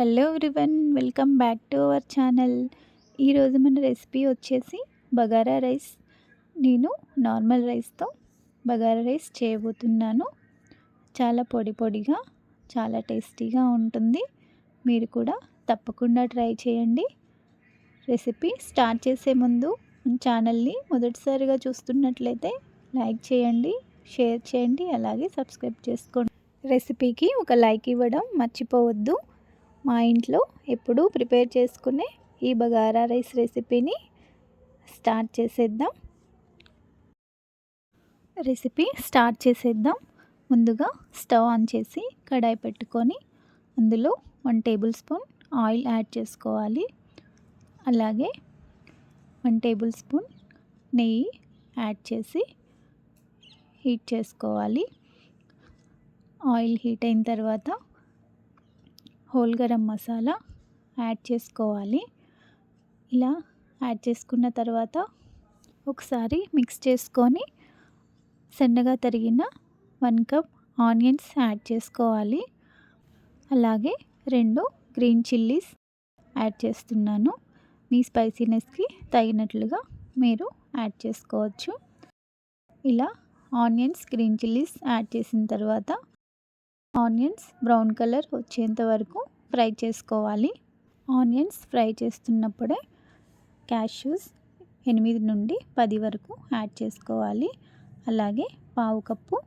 Hello everyone welcome back to our channel ఈరోజు మన recipe వచ్చేసి బగారా రైస్. నేను నార్మల్ రైస్తో బగారా రైస్ చేయబోతున్నాను. చాలా పొడి పొడిగా చాలా టేస్టీగా ఉంటుంది. మీరు కూడా తప్పకుండా ట్రై చేయండి. రెసిపీ స్టార్ట్ చేసే ముందు మన ఛానల్ని మొదటిసారిగా చూస్తున్నట్లయితే లైక్ చేయండి షేర్ చేయండి అలాగే సబ్స్క్రైబ్ చేసుకోండి. రెసిపీకి ఒక లైక్ ఇవ్వడం మర్చిపోవద్దు. మా ఇంట్లో ఎప్పుడూ ప్రిపేర్ చేసుకునే ఈ బగారా రైస్ రెసిపీని స్టార్ట్ చేసేద్దాం. రెసిపీ స్టార్ట్ చేసేద్దాం. ముందుగా స్టవ్ ఆన్ చేసి కడాయి పెట్టుకొని అందులో one tablespoon oil add చేసుకోవాలి. అలాగే వన్ టేబుల్ స్పూన్ నెయ్యి యాడ్ చేసి హీట్ చేసుకోవాలి. ఆయిల్ హీట్ అయిన తర్వాత హోల్ గరం మసాలా యాడ్ చేసుకోవాలి. ఇలా యాడ్ చేసుకున్న తర్వాత ఒకసారి మిక్స్ చేసుకొని సన్నగా తరిగిన వన్ కప్ ఆనియన్స్ యాడ్ చేసుకోవాలి. అలాగే రెండు గ్రీన్ చిల్లీస్ యాడ్ చేస్తున్నాను. మీ స్పైసీనెస్కి తగినట్లుగా మీరు యాడ్ చేసుకోవచ్చు. ఇలా ఆనియన్స్ గ్రీన్ చిల్లీస్ యాడ్ చేసిన తర్వాత ఆనియన్స్ బ్రౌన్ కలర్ వచ్చేంత వరకు ఫ్రై చేసుకోవాలి. ఆనియన్స్ ఫ్రై చేస్తున్నప్పుడే క్యాష్యూస్ ఎనిమిది నుండి పది వరకు యాడ్ చేసుకోవాలి. అలాగే పావు కప్పు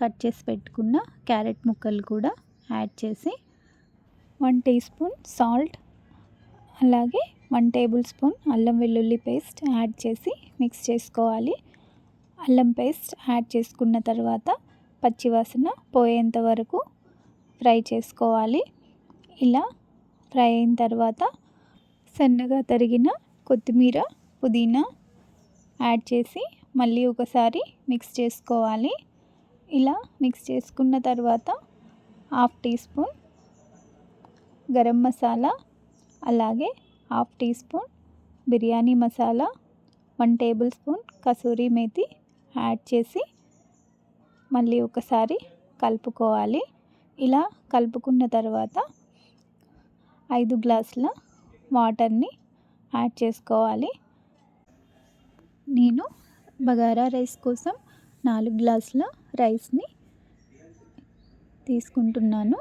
కట్ చేసి పెట్టుకున్న క్యారెట్ ముక్కలు కూడా యాడ్ చేసి వన్ టీ స్పూన్ సాల్ట్ అలాగే వన్ టేబుల్ స్పూన్ అల్లం వెల్లుల్లి పేస్ట్ యాడ్ చేసి మిక్స్ చేసుకోవాలి. అల్లం పేస్ట్ యాడ్ చేసుకున్న తర్వాత పచ్చివాసన పోయేంత వరకు ఫ్రై చేసుకోవాలి. ఇలా ఫ్రై అయిన తర్వాత సన్నగా తరిగిన కొత్తిమీర పుదీనా యాడ్ చేసి మళ్ళీ ఒకసారి మిక్స్ చేసుకోవాలి. ఇలా మిక్స్ చేసుకున్న తర్వాత half teaspoon garam masala అలాగే half teaspoon biryani masala one tablespoon kasuri methi add చేసి మళ్ళీ ఒకసారి కలుపుకోవాలి. ఇలా కలుపుకున్న తర్వాత ఐదు గ్లాసుల వాటర్ని యాడ్ చేసుకోవాలి. నేను బగారా రైస్ కోసం నాలుగు గ్లాసుల రైస్ని తీసుకుంటున్నాను.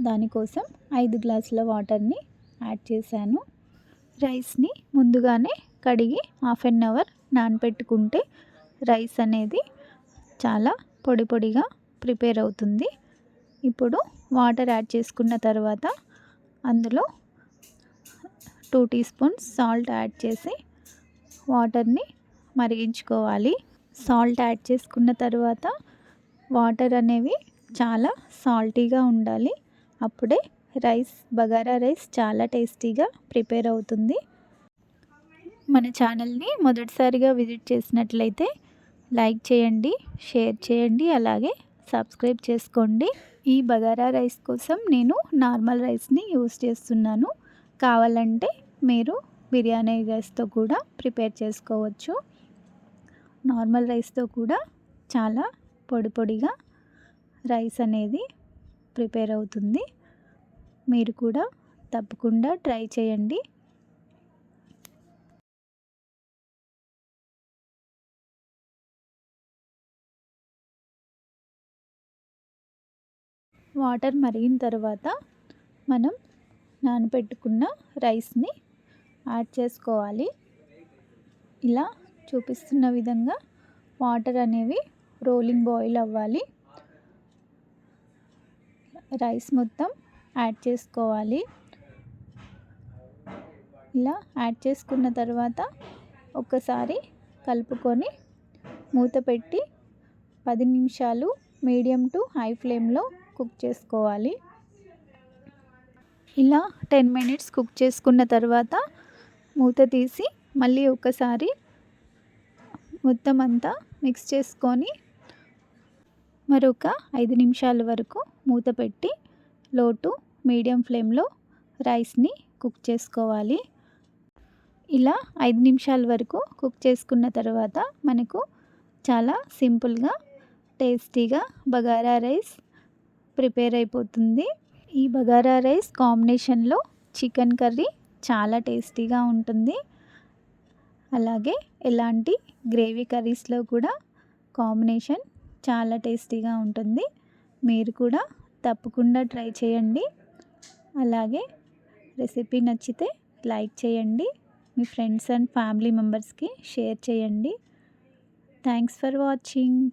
దానికోసం ఐదు గ్లాసుల వాటర్ని యాడ్ చేశాను. రైస్ని ముందుగానే కడిగి హాఫ్ అన్ అవర్ నానపెట్టుకుంటే రైస్ అనేది చాలా పొడి పొడిగా ప్రిపేర్ అవుతుంది. ఇప్పుడు వాటర్ యాడ్ చేసుకున్న తర్వాత అందులో two teaspoons salt add చేసి వాటర్ని మరిగించుకోవాలి. సాల్ట్ యాడ్ చేసుకున్న తర్వాత వాటర్ అనేవి చాలా సాల్టీగా ఉండాలి. అప్పుడే రైస్ బగారా రైస్ చాలా టేస్టీగా ప్రిపేర్ అవుతుంది. మన ఛానల్ని మొదటిసారిగా విజిట్ చేసినట్లయితే లైక్ చేయండి షేర్ చేయండి అలాగే సబ్స్క్రైబ్ చేసుకోండి. ఈ బగారా రైస్ కోసం నేను నార్మల్ రైస్ని యూస్ చేస్తున్నాను. కావాలంటే మీరు బిర్యానీ రైస్తో కూడా ప్రిపేర్ చేసుకోవచ్చు. నార్మల్ రైస్తో కూడా చాలా పొడి పొడిగా రైస్ అనేది ప్రిపేర్ అవుతుంది. మీరు కూడా తప్పకుండా ట్రై చేయండి. వాటర్ మరిగిన తర్వాత మనం నానబెట్టుకున్న రైస్ని యాడ్ చేసుకోవాలి. ఇలా చూపిస్తున్న విధంగా వాటర్ అనేవి రోలింగ్ బాయిల్ అవ్వాలి. రైస్ మొత్తం యాడ్ చేసుకోవాలి. ఇలా యాడ్ చేసుకున్న తర్వాత ఒక్కసారి కలుపుకొని మూత పెట్టి పది నిమిషాలు మీడియం టు హై ఫ్లేమ్లో కుక్ చేసుకోవాలి. ఇలా టెన్ మినిట్స్ కుక్ చేసుకున్న తర్వాత మూత తీసి మళ్ళీ ఒకసారి మొత్తం అంతా మిక్స్ చేసుకొని మరొక ఐదు నిమిషాల వరకు మూత పెట్టి లోటు మీడియం ఫ్లేమ్లో రైస్ని కుక్ చేసుకోవాలి. ఇలా ఐదు నిమిషాల వరకు కుక్ చేసుకున్న తర్వాత మనకు చాలా సింపుల్గా టేస్టీగా బగారా రైస్ ప్రిపేర్ అయిపోతుంది. ఈ బగారా రైస్ కాంబినేషన్లో చికెన్ కర్రీ చాలా టేస్టీగా ఉంటుంది. అలాగే ఎలాంటి గ్రేవీ కర్రీస్లో కూడా కాంబినేషన్ చాలా టేస్టీగా ఉంటుంది. మీరు కూడా తప్పకుండా ట్రై చేయండి. అలాగే రెసిపీ నచ్చితే లైక్ చేయండి. మీ ఫ్రెండ్స్ అండ్ ఫ్యామిలీ మెంబర్స్కి షేర్ చేయండి. Thanks for watching.